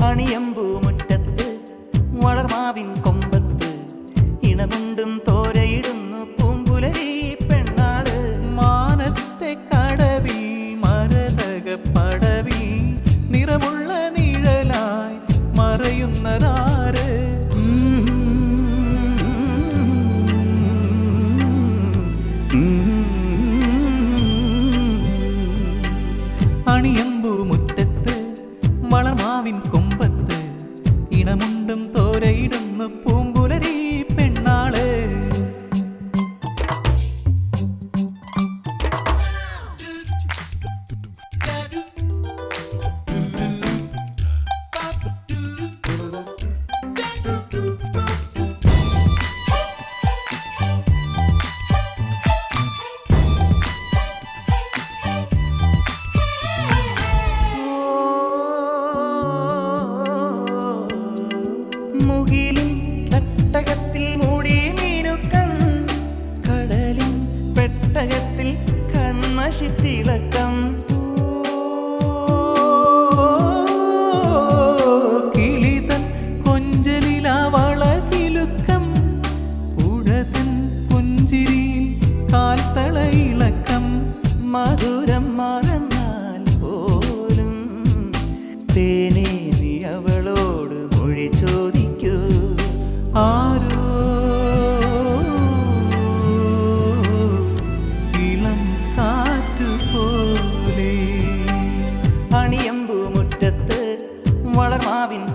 அணியம்பு முட்டத்து வளர்மாவின் ഈണമുണ്ടും തോരയിടുന്നു Puma மலர் மாவின்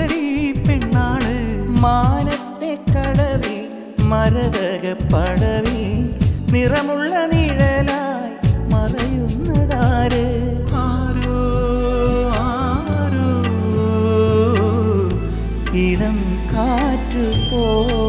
സുന്ദരി പെണ്ണാണ്. മാനത്തെ കടവിൽ മരതക പടവിൽ. നിറമുള്ള നിഴലായി മറയുന്നതാര്? ആരോ ആരോ ഇളം കാറ്റുപോലെ.